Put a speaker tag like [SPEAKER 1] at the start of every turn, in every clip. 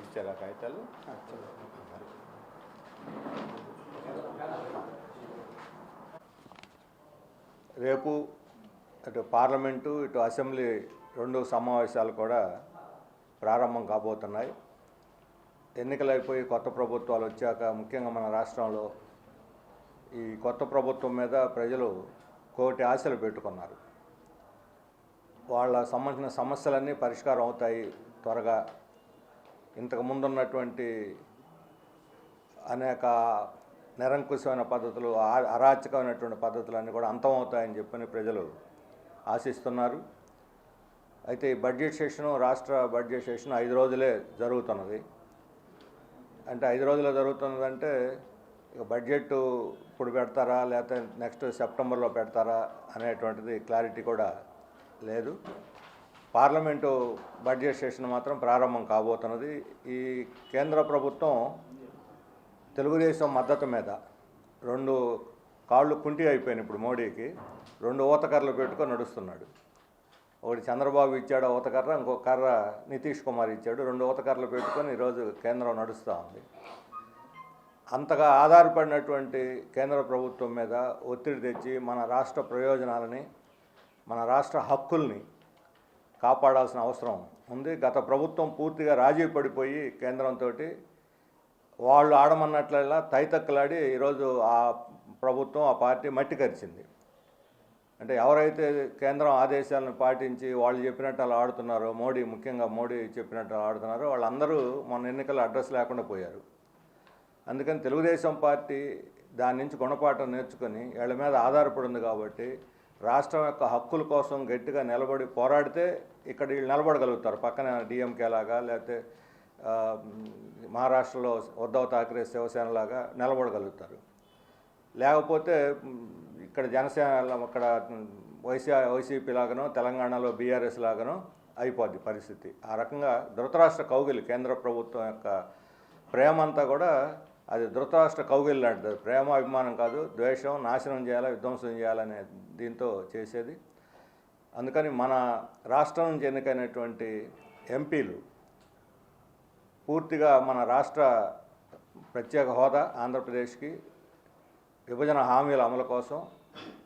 [SPEAKER 1] ఇచ్చారా కాగితాలు? రేపు అటు పార్లమెంటు ఇటు అసెంబ్లీ రెండు సమావేశాలు కూడా ప్రారంభం కాబోతున్నాయి. ఎన్నికలు అయిపోయి కొత్త ప్రభుత్వాలు వచ్చాక ముఖ్యంగా మన రాష్ట్రంలో ఈ కొత్త ప్రభుత్వం మీద ప్రజలు కోటి ఆశలు పెట్టుకున్నారు. వాళ్ళ సంబంధించిన సమస్యలన్నీ పరిష్కారం అవుతాయి త్వరగా. ఇంతకు ముందున్నటువంటి అనేక నిరంకుశమైన పద్ధతులు అరాచకమైనటువంటి పద్ధతులన్నీ కూడా అంతమవుతాయని చెప్పని ప్రజలు ఆశిస్తున్నారు. అయితే ఈ బడ్జెట్ సెషను రాష్ట్ర బడ్జెట్ సెషన్ ఐదు రోజులే జరుగుతున్నది. అంటే ఐదు రోజులే జరుగుతున్నదంటే ఇక బడ్జెట్ ఇప్పుడు పెడతారా లేకపోతే నెక్స్ట్ సెప్టెంబర్లో పెడతారా అనేటువంటిది క్లారిటీ కూడా లేదు. పార్లమెంటు బడ్జెట్ సెషన్ మాత్రం ప్రారంభం కాబోతున్నది. ఈ కేంద్ర ప్రభుత్వం తెలుగుదేశం మద్దతు మీద రెండు కాళ్ళు కుంటి అయిపోయినాయి ఇప్పుడు మోడీకి. రెండు ఊతకర్రలు పెట్టుకొని నడుస్తున్నాడు. ఒకటి చంద్రబాబు ఇచ్చాడు ఆ ఊతకర్ర ఇంకో కర్ర నితీష్ కుమార్ ఇచ్చాడు. రెండు ఊతకర్రలు పెట్టుకొని ఈరోజు కేంద్రం నడుస్తూ ఉంది. అంతగా ఆధారపడినటువంటి కేంద్ర ప్రభుత్వం మీద ఒత్తిడి తెచ్చి మన రాష్ట్ర ప్రయోజనాలని మన రాష్ట్ర హక్కుల్ని కాపాడాల్సిన అవసరం ఉంది. గత ప్రభుత్వం పూర్తిగా రాజీ పడిపోయి కేంద్రంతో వాళ్ళు ఆడమన్నట్లలా తైతక్కలాడి ఈరోజు ఆ ప్రభుత్వం ఆ పార్టీ మట్టి కరిచింది. అంటే ఎవరైతే కేంద్రం ఆదేశాలను పాటించి వాళ్ళు చెప్పినట్టు అలా ఆడుతున్నారో మోడీ ముఖ్యంగా మోడీ చెప్పినట్టు అలా ఆడుతున్నారో వాళ్ళందరూ మొన్న ఎన్నికల అడ్రస్ లేకుండా పోయారు. అందుకని తెలుగుదేశం పార్టీ దాని నుంచి గుణపాఠం నేర్చుకొని వీళ్ళ మీద ఆధారపడి ఉంది కాబట్టి రాష్ట్రం యొక్క హక్కుల కోసం గట్టిగా నిలబడి పోరాడితే ఇక్కడ వీళ్ళు నిలబడగలుగుతారు. పక్కన డిఎంకే లాగా లేకపోతే మహారాష్ట్రలో ఉద్ధవ్ ఠాక్రే శివసేన లాగా నిలబడగలుగుతారు. లేకపోతే ఇక్కడ జనసేన అక్కడ వైసీ వైసీపీ లాగానో తెలంగాణలో బీఆర్ఎస్ లాగానో అయిపోద్ది పరిస్థితి. ఆ రకంగా ధృతరాష్ట్ర కౌగిలి కేంద్ర ప్రభుత్వం యొక్క ప్రేమ అంతా కూడా అది ధృతరాష్ట్ర కౌగిలి లాంటిది. ప్రేమ అభిమానం కాదు ద్వేషం నాశనం చేయాలా విధ్వంసం చేయాలనే దీంతో చేసేది. అందుకని మన రాష్ట్రం నుంచి ఎన్నికైనటువంటి ఎంపీలు పూర్తిగా మన రాష్ట్ర ప్రత్యేక హోదా ఆంధ్రప్రదేశ్కి విభజన హామీల అమలు కోసం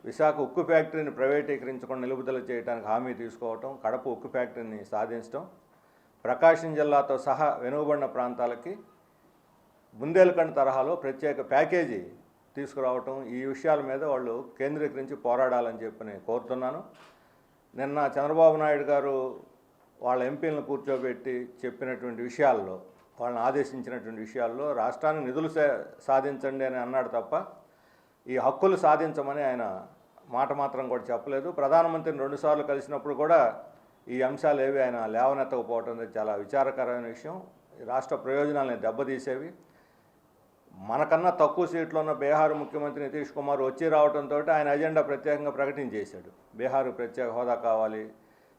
[SPEAKER 1] విశాఖ ఉక్కు ఫ్యాక్టరీని ప్రైవేటీకరించకుండా నిలుపుదల చేయడానికి హామీ తీసుకోవటం కడప ఉక్కు ఫ్యాక్టరీని సాధించడం ప్రకాశం జిల్లాతో సహా వెనుకబడిన ప్రాంతాలకి బుందేల్ఖండ్ తరహాలో ప్రత్యేక ప్యాకేజీ తీసుకురావటం ఈ విషయాల మీద వాళ్ళు కేంద్రీకరించి పోరాడాలని చెప్పి నేను కోరుతున్నాను. నిన్న చంద్రబాబు నాయుడు గారు వాళ్ళ ఎంపీలను కూర్చోబెట్టి చెప్పినటువంటి విషయాల్లో వాళ్ళని ఆదేశించినటువంటి విషయాల్లో రాష్ట్రానికి నిధులు సా- సాధించండి అని అన్నాడు తప్ప ఈ హక్కులు సాధించమని ఆయన మాట మాత్రం కూడా చెప్పలేదు. ప్రధానమంత్రిని రెండుసార్లు కలిసినప్పుడు కూడా ఈ అంశాలు ఏవి ఆయన లేవనెత్తకపోవటం అనేది చాలా విచారకరమైన విషయం. రాష్ట్ర ప్రయోజనాలని దెబ్బతీసేవి. మనకన్నా తక్కువ సీట్లు ఉన్న బీహార్ ముఖ్యమంత్రి నితీష్ కుమార్ వచ్చి రావడంతో ఆయన అజెండా ప్రత్యేకంగా ప్రకటించేశాడు. బీహార్ ప్రత్యేక హోదా కావాలి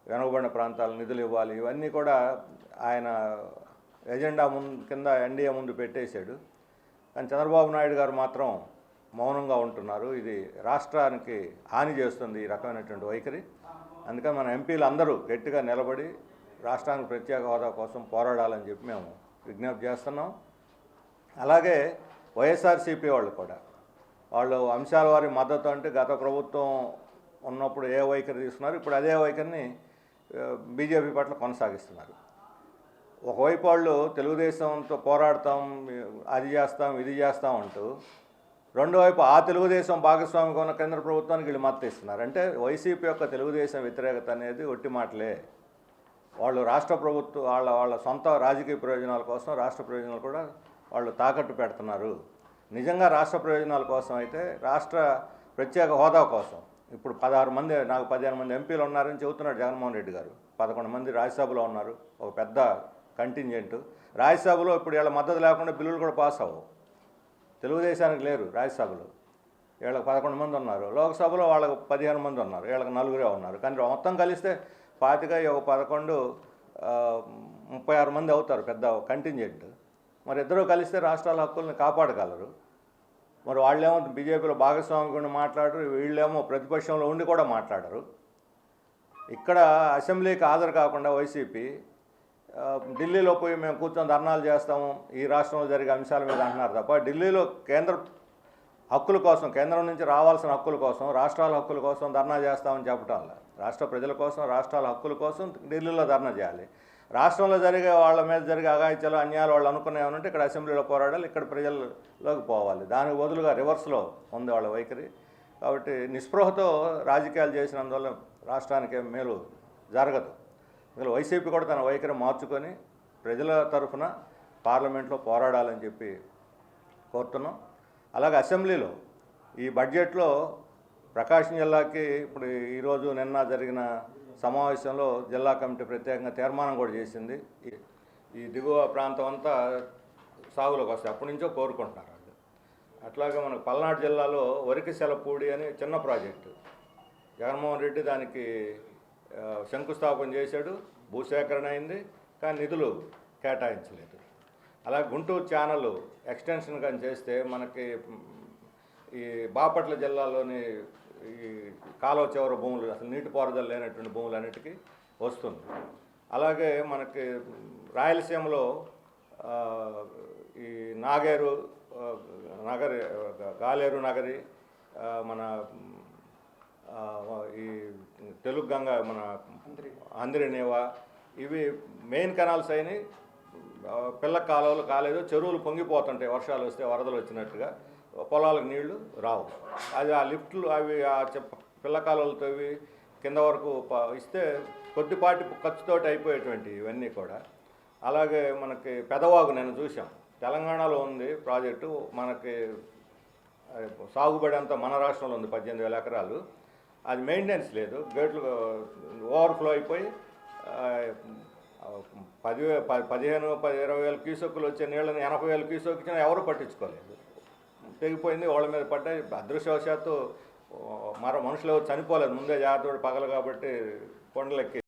[SPEAKER 1] వెనుకబడిన ప్రాంతాలు నిధులు ఇవ్వాలి ఇవన్నీ కూడా ఆయన ఎజెండా ముందు కింద ఎన్డీఏ ముందు పెట్టేశాడు. కానీ చంద్రబాబు నాయుడు గారు మాత్రం మౌనంగా ఉంటున్నారు. ఇది రాష్ట్రానికి హాని చేస్తుంది ఈ రకమైనటువంటి వైఖరి. అందుకని మన ఎంపీలు అందరూ గట్టిగా నిలబడి రాష్ట్రానికి ప్రత్యేక హోదా కోసం పోరాడాలని చెప్పి మేము విజ్ఞప్తి చేస్తున్నాం. అలాగే వైఎస్ఆర్సీపీ వాళ్ళు కూడా. వాళ్ళు అంశాల వారి మద్దతు అంటే గత ప్రభుత్వం ఉన్నప్పుడు ఏ వైఖరి తీసుకున్నారు ఇప్పుడు అదే వైఖరిని బీజేపీ పట్ల కొనసాగిస్తున్నారు. ఒకవైపు వాళ్ళు తెలుగుదేశంతో పోరాడతాం అది చేస్తాం ఇది చేస్తాం అంటూ రెండో వైపు ఆ తెలుగుదేశం భాగస్వామిగా ఉన్న కేంద్ర ప్రభుత్వానికి వీళ్ళు మద్దతు ఇస్తున్నారు. అంటే వైసీపీ యొక్క తెలుగుదేశం వ్యతిరేకత అనేది ఒట్టి మాటలే. వాళ్ళు రాష్ట్ర ప్రభుత్వం వాళ్ళ వాళ్ళ సొంత రాజకీయ ప్రయోజనాల కోసం రాష్ట్ర ప్రయోజనాలు కూడా వాళ్ళు తాకట్టు పెడుతున్నారు. నిజంగా రాష్ట్ర ప్రయోజనాల కోసం అయితే రాష్ట్ర ప్రత్యేక హోదా కోసం. ఇప్పుడు పదహారు మంది నాకు పదిహేను మంది ఎంపీలు ఉన్నారని చెబుతున్నాడు జగన్మోహన్ రెడ్డి గారు. పదకొండు మంది రాజ్యసభలో ఉన్నారు. ఒక పెద్ద కంటింజెంట్ రాజ్యసభలో ఇప్పుడు వీళ్ళ మద్దతు లేకుండా బిల్లులు కూడా పాస్ అవ్వవు. తెలుగుదేశానికి లేరు రాజ్యసభలో. వీళ్ళకి పదకొండు మంది ఉన్నారు. లోక్సభలో వాళ్ళకి పదిహేను మంది ఉన్నారు. వీళ్ళకి నలుగురే ఉన్నారు. కానీ మొత్తం కలిస్తే పాతిక ఒక పదకొండు ముప్పై ఆరు మంది అవుతారు పెద్ద కంటింజెంట్ మరి ఇద్దరు కలిస్తే రాష్ట్రాల హక్కుల్ని కాపాడగలరు. మరి వాళ్ళేమో బీజేపీలో భాగస్వామిగా మాట్లాడరు వీళ్ళేమో ప్రతిపక్షంలో ఉండి కూడా మాట్లాడరు. ఇక్కడ అసెంబ్లీకి హాజరు కాకుండా వైసీపీ ఢిల్లీలో పోయి మేము కూర్చొని ధర్నాలు చేస్తాము ఈ రాష్ట్రంలో జరిగే అంశాల మీద అంటున్నారు తప్ప ఢిల్లీలో కేంద్ర హక్కుల కోసం కేంద్రం నుంచి రావాల్సిన హక్కుల కోసం రాష్ట్రాల హక్కుల కోసం ధర్నా చేస్తామని చెప్పటం రాష్ట్ర ప్రజల కోసం రాష్ట్రాల హక్కుల కోసం ఢిల్లీలో ధర్నా చేయాలి. రాష్ట్రంలో జరిగే వాళ్ళ మీద జరిగే అగాయిత్యాలు అన్యాయాలు వాళ్ళు అనుకునే ఉంటే ఇక్కడ అసెంబ్లీలో పోరాడాలి ఇక్కడ ప్రజల్లోకి పోవాలి. దానికి బదులుగా రివర్స్లో ఉంది వాళ్ళ వైఖరి. కాబట్టి నిస్పృహతో రాజకీయాలు చేసినందువల్ల రాష్ట్రానికి మేలు జరగదు. అందులో వైసీపీ కూడా తన వైఖరి మార్చుకొని ప్రజల తరఫున పార్లమెంట్లో పోరాడాలని చెప్పి కోరుతున్నాం. అలాగే అసెంబ్లీలో ఈ బడ్జెట్లో ప్రకాశం జిల్లాకి ఇప్పుడు ఈరోజు నిన్న జరిగిన సమావేశంలో జిల్లా కమిటీ ప్రత్యేకంగా తీర్మానం కూడా చేసింది. ఈ- దిగువ ప్రాంతం అంతా సాగులోకి వస్తాయి. అప్పటి నుంచో కోరుకుంటున్నారు అట్లాగే మనకు పల్నాడు జిల్లాలో వరికిసెలపూడి అని చిన్న ప్రాజెక్టు. జగన్మోహన్ రెడ్డి దానికి శంకుస్థాపన చేశాడు. భూసేకరణ అయింది. కానీ నిధులు కేటాయించలేదు. అలా గుంటూరు ఛానల్ ఎక్స్టెన్షన్ కానీ చేస్తే మనకి ఈ బాపట్ల జిల్లాలోని ఈ కాలువ చివరి భూములు అసలు నీటిపారుదల లేనటువంటి భూములన్నిటికీ వస్తుంది. అలాగే మనకి రాయలసీమలో ఈ నాగేరు నగరి గాలేరు నగరి మన ఈ తెలుగు గంగ మన అందిరినేవా ఇవి మెయిన్ కెనాల్స్ అయినాయి. పిల్ల కాలువలు కాలేదు చెరువులు పొంగిపోతుంటాయి వర్షాలు వస్తే వరదలు వచ్చినట్టుగా. పొలాలకు నీళ్ళు రావు. అది ఆ లిఫ్ట్లు అవి ఆ చెప్- కింద వరకు ఇస్తే కొద్దిపాటి ఖర్చుతోటి అయిపోయేటువంటి ఇవన్నీ కూడా. అలాగే మనకి పెదవాగు నేను చూసాం తెలంగాణలో ఉంది ప్రాజెక్టు. మనకి సాగుబడి అంతా మన రాష్ట్రంలో ఉంది పద్దెనిమిది వేల ఎకరాలు. అది మెయింటెనెన్స్ లేదు. గేట్లు ఓవర్ఫ్లో అయిపోయి పదివే పది పదిహేను పది ఇరవై వేల క్యూసెక్కులు వచ్చే నీళ్ళని ఎనభై వేల క్యూసెక్ ఇచ్చినా ఎవరు పట్టించుకోలేదు. తెగిపోయింది వాళ్ళ మీద పడ్డాయి. అదృష్టవశాత్తు మరో మనుషులు చనిపోలేదు. ముందే జాగ్రత్త పగలు కాబట్టి కొండలెక్కి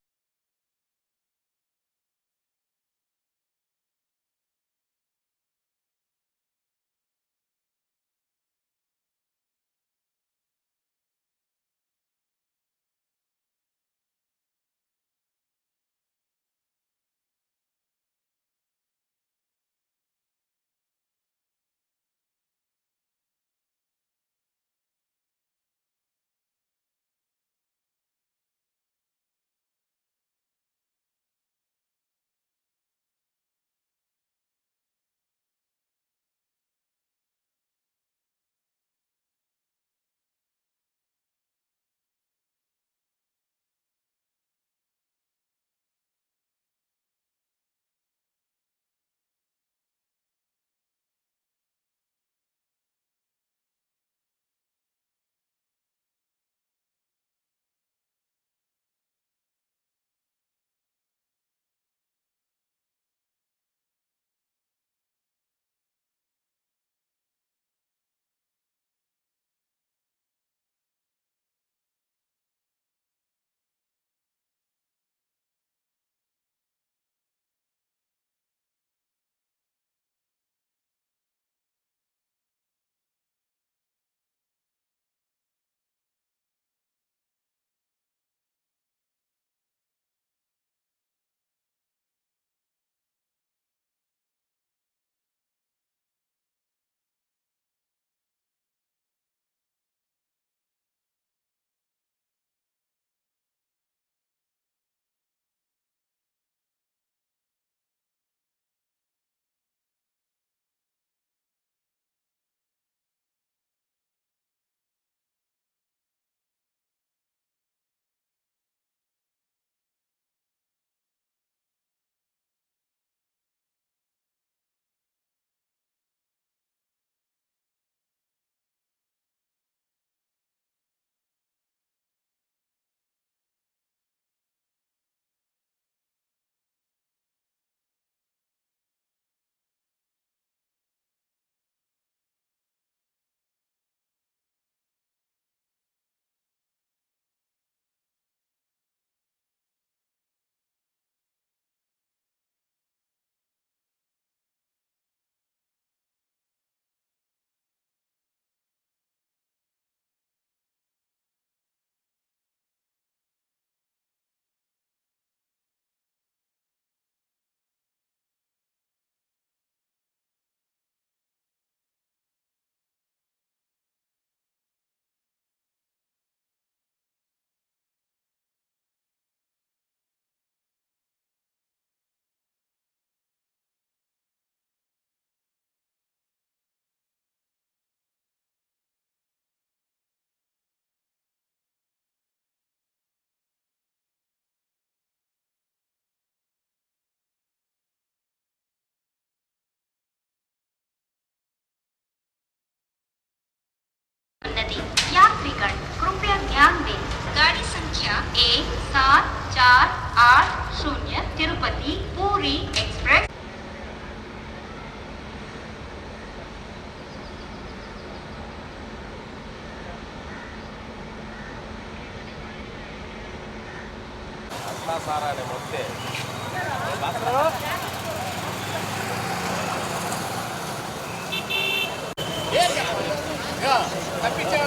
[SPEAKER 2] తప్పించే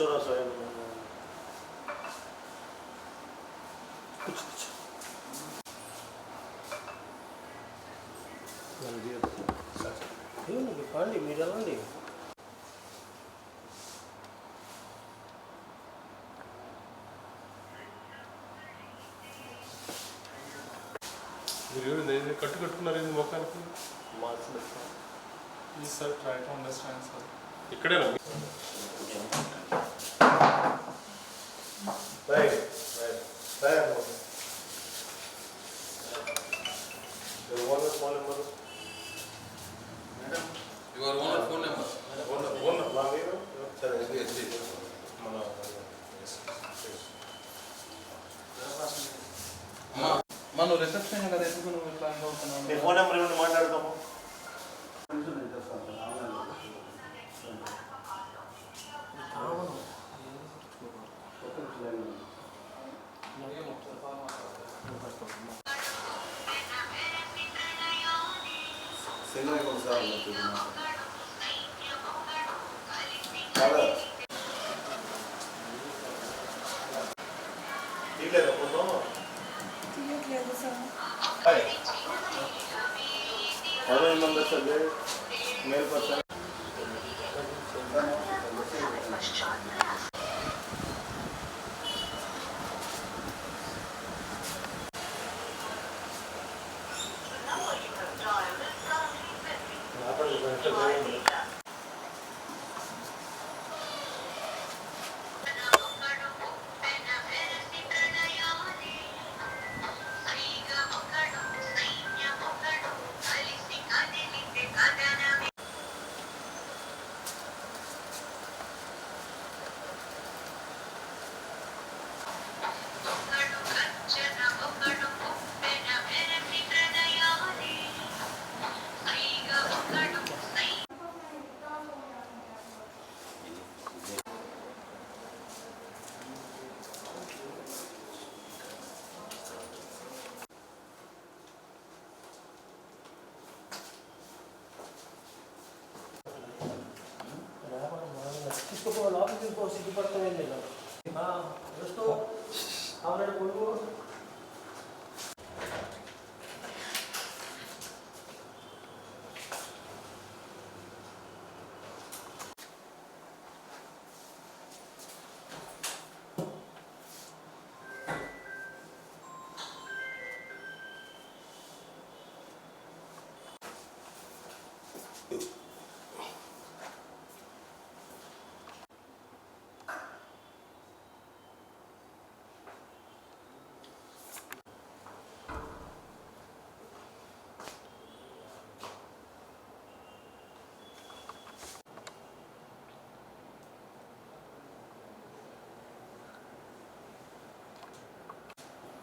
[SPEAKER 3] కూర్చోరా స్వయం కాండి మీరు వెళ్ళండి
[SPEAKER 4] మీరు ఏమైంది? కట్టు కట్టుకున్నారు ఏంది ముఖానికి
[SPEAKER 3] మార్చి
[SPEAKER 4] please sir try to understand sir ఇక్కడేనా
[SPEAKER 3] す
[SPEAKER 5] ごいことさになって
[SPEAKER 3] おりましたただい
[SPEAKER 6] くら
[SPEAKER 3] のことも Following members of the male person Thank you.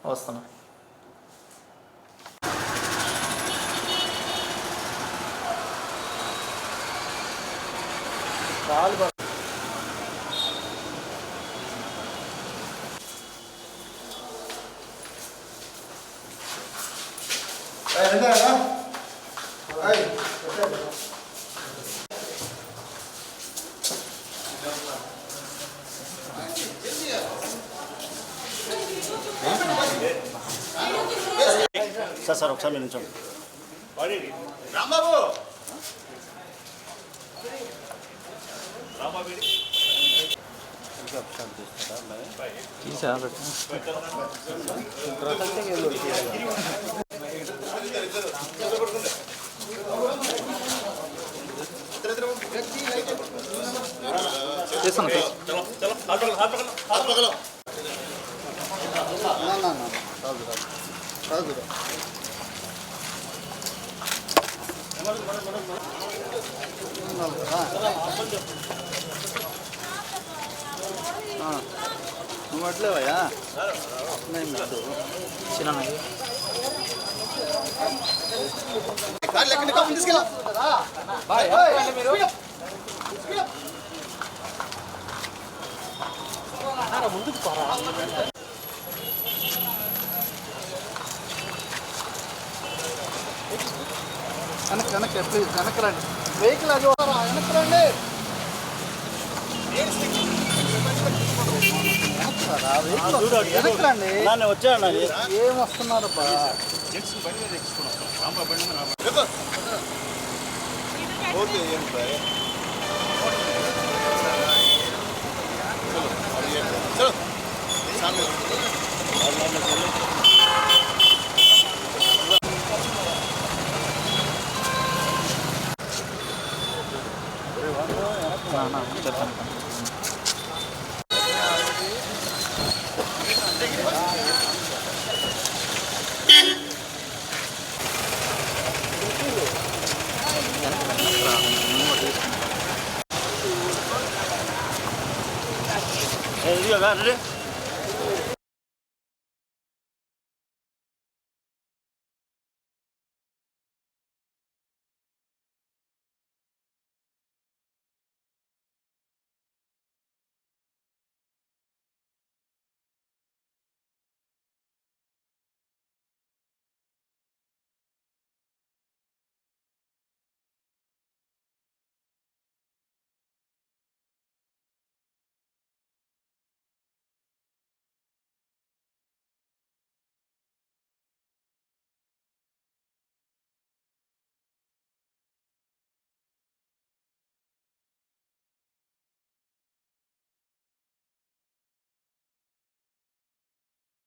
[SPEAKER 3] Awesome.
[SPEAKER 7] వస్తున్నా
[SPEAKER 8] సార్ సార్ ఒకసారి మీరు నిల్చోండి
[SPEAKER 7] తీసా
[SPEAKER 8] వెనక్కి వెనక్కి ప్లీజ్ వెనక్కి రండి. వెహికల్ అది? వెనక్కి రండి. వెనక్కి రండి. ఏం వస్తున్నారు బా
[SPEAKER 2] ఓకే ఏం సార్ చలో సామి